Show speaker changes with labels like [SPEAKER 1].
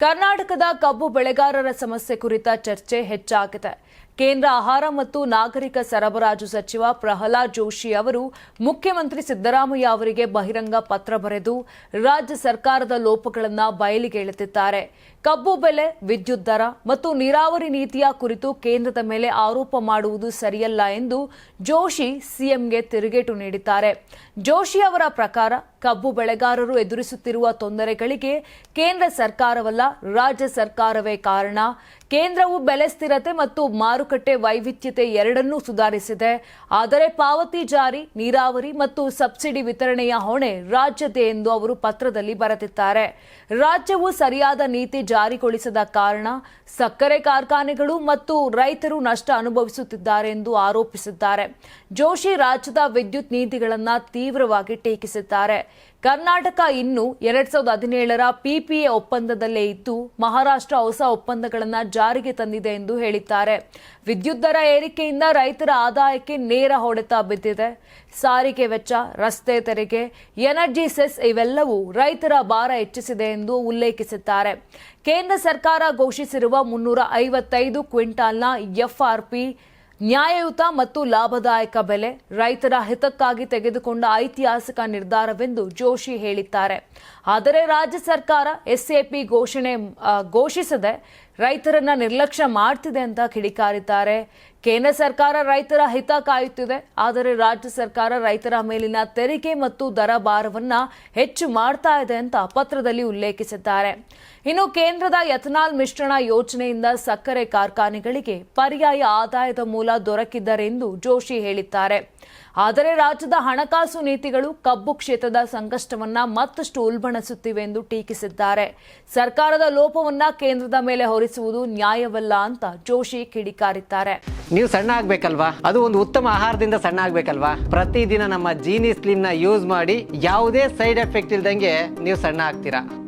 [SPEAKER 1] ಕರ್ನಾಟಕದ ಕಬ್ಬು ಬೆಳೆಗಾರರ ಸಮಸ್ಯೆ ಕುರಿತ ಚರ್ಚೆ ಹೆಚ್ಚಾಗಿದೆ. ಕೇಂದ್ರ ಆಹಾರ ಮತ್ತು ನಾಗರಿಕ ಸರಬರಾಜು ಸಚಿವ ಪ್ರಹ್ಲಾದ್ ಜೋಶಿ ಅವರು ಮುಖ್ಯಮಂತ್ರಿ ಸಿದ್ದರಾಮಯ್ಯ ಅವರಿಗೆ ಬಹಿರಂಗ ಪತ್ರ ಬರೆದು ರಾಜ್ಯ ಸರ್ಕಾರದ ಲೋಪಗಳನ್ನು ಬಯಲಿಗೆ ಎಳೆದಿದ್ದಾರೆ. ಕಬ್ಬು ಬೆಲೆ, ವಿದ್ಯುತ್ ದರ ಮತ್ತು ನೀರಾವರಿ ನೀತಿಯ ಕುರಿತು ಕೇಂದ್ರದ ಮೇಲೆ ಆರೋಪ ಮಾಡುವುದು ಸರಿಯಲ್ಲ ಎಂದು ಜೋಶಿ ಸಿಎಂಗೆ ತಿರುಗೇಟು ನೀಡಿದ್ದಾರೆ. ಜೋಶಿ ಅವರ ಪ್ರಕಾರ ಕಬ್ಬು ಬೆಳೆಗಾರರು ಎದುರಿಸುತ್ತಿರುವ ತೊಂದರೆಗಳಿಗೆ ಕೇಂದ್ರ ಸರ್ಕಾರವಲ್ಲ, ರಾಜ್ಯ ಸರ್ಕಾರವೇ ಕಾರಣ. ಕೇಂದ್ರವು ಬೆಲೆ ಸ್ಥಿರತೆ ಮತ್ತು ಮಾರುಕಟ್ಟೆ ವೈವಿಧ್ಯತೆ ಎರಡನ್ನೂ ಸುಧಾರಿಸಿದೆ. ಆದರೆ ಪಾವತಿ ಜಾರಿ, ನೀರಾವರಿ ಮತ್ತು ಸಬ್ಸಿಡಿ ವಿತರಣೆಯ ಹೊಣೆ ರಾಜ್ಯದೇ ಎಂದು ಅವರು ಪತ್ರದಲ್ಲಿ ಬರೆದಿದ್ದಾರೆ. ರಾಜ್ಯವು ಸರಿಯಾದ ನೀತಿ ಜಾರಿಗೊಳಿಸದ ಕಾರಣ ಸಕ್ಕರೆ ಕಾರ್ಖಾನೆಗಳು ಮತ್ತು ರೈತರು ನಷ್ಟ ಅನುಭವಿಸುತ್ತಿದ್ದಾರೆ ಎಂದು ಆರೋಪಿಸಿದ್ದಾರೆ. ಜೋಶಿ ರಾಜ್ಯದ ವಿದ್ಯುತ್ ನೀತಿಗಳನ್ನು ತೀವ್ರವಾಗಿ ಟೀಕಿಸಿದ್ದಾರೆ. ಕರ್ನಾಟಕ ಇನ್ನು ಎರಡ್ ಸಾವಿರದ ಹದಿನೇಳರ ಪಿಪಿಎ ಒಪ್ಪಂದದಲ್ಲೇ ಇದ್ದು ಮಹಾರಾಷ್ಟ್ರ ಹೊಸ ಒಪ್ಪಂದಗಳನ್ನು ಜಾರಿಗೆ ತಂದಿದೆ ಎಂದು ಹೇಳಿದ್ದಾರೆ. ವಿದ್ಯುತ್ ದರ ಏರಿಕೆಯಿಂದ ರೈತರ ಆದಾಯಕ್ಕೆ ನೇರ ಹೊಡೆತ ಬಿದ್ದಿದೆ. ಸಾರಿಗೆ ವೆಚ್ಚ, ರಸ್ತೆ ತೆರಿಗೆ, ಎನರ್ಜಿ ಸೆಸ್ ಇವೆಲ್ಲವೂ ರೈತರ ಭಾರ ಹೆಚ್ಚಿಸಿದೆ ಎಂದು ಉಲ್ಲೇಖಿಸಿದ್ದಾರೆ. ಕೇಂದ್ರ ಸರ್ಕಾರ ಘೋಷಿಸಿರುವ ಮುನ್ನೂರ ಐವತ್ತೈದು ಕ್ವಿಂಟಾಲ್ನ ಎಫ್ಆರ್ಪಿ ನ್ಯಾಯಯುತ ಮತ್ತು ಲಾಭದಾಯಕ ಬೆಲೆ ರೈತರ ಹಿತಕ್ಕಾಗಿ ತೆಗೆದುಕೊಂಡ ಐತಿಹಾಸಿಕ ನಿರ್ಧಾರವೆಂದು ಜೋಶಿ ಹೇಳಿದ್ದಾರೆ. ಆದರೆ ರಾಜ್ಯ ಸರ್ಕಾರ ಎಸ್ಎಪಿ ಘೋಷಣೆ ಘೋಷಿಸದೆ ರೈತರನ್ನ ನಿರ್ಲಕ್ಷ್ಯ ಮಾಡ್ತಿದೆ ಅಂತ ಕಿಡಿಕಾರಿದ್ದಾರೆ. ಕೇಂದ್ರ ಸರ್ಕಾರ ರೈತರ ಹಿತ ಕಾಯುತ್ತಿದೆ. ಆದರೆ ರಾಜ್ಯ ಸರ್ಕಾರ ರೈತರ ಮೇಲಿನ ತೆರಿಗೆ ಮತ್ತು ದರ ಭಾರವನ್ನ ಹೆಚ್ಚು ಮಾಡ್ತಾ ಇದೆ ಅಂತ ಪತ್ರದಲ್ಲಿ ಉಲ್ಲೇಖಿಸಿದ್ದಾರೆ. ಇನ್ನು ಕೇಂದ್ರದ ಎಥನಾಲ್ ಮಿಶ್ರಣ ಯೋಜನೆಯಿಂದ ಸಕ್ಕರೆ ಕಾರ್ಖಾನೆಗಳಿಗೆ ಪರ್ಯಾಯ ಆದಾಯದ ಮೂಲ ದೊರಕಿದ್ದರೆಂದು ಜೋಶಿ ಹೇಳಿದ್ದಾರೆ. ಆದರೆ ರಾಜ್ಯದ ಹಣಕಾಸು ನೀತಿಗಳು ಕಬ್ಬು ಕ್ಷೇತ್ರದ ಸಂಕಷ್ಟವನ್ನ ಮತ್ತಷ್ಟು ಉಲ್ಬಣಿಸುತ್ತಿವೆ ಎಂದು ಟೀಕಿಸಿದ್ದಾರೆ. ಸರ್ಕಾರದ ಲೋಪವನ್ನ ಕೇಂದ್ರದ ಮೇಲೆ ಹೊರಿಸುವುದು ನ್ಯಾಯವಲ್ಲ ಅಂತ ಜೋಶಿ ಕಿಡಿಕಾರಿದ್ದಾರೆ.
[SPEAKER 2] ನೀವು ಸಣ್ಣ ಆಗ್ಬೇಕಲ್ವಾ? ಅದು ಒಂದು ಉತ್ತಮ ಆಹಾರದಿಂದ ಸಣ್ಣ ಆಗ್ಬೇಕಲ್ವಾ? ಪ್ರತಿದಿನ ನಮ್ಮ ಜೀನಿ ಸ್ಲಿಮ್ನ ಯೂಸ್ ಮಾಡಿ ಯಾವುದೇ ಸೈಡ್ ಎಫೆಕ್ಟ್ ಇಲ್ದಂಗೆ ನೀವು ಸಣ್ಣ ಆಗ್ತೀರಾ?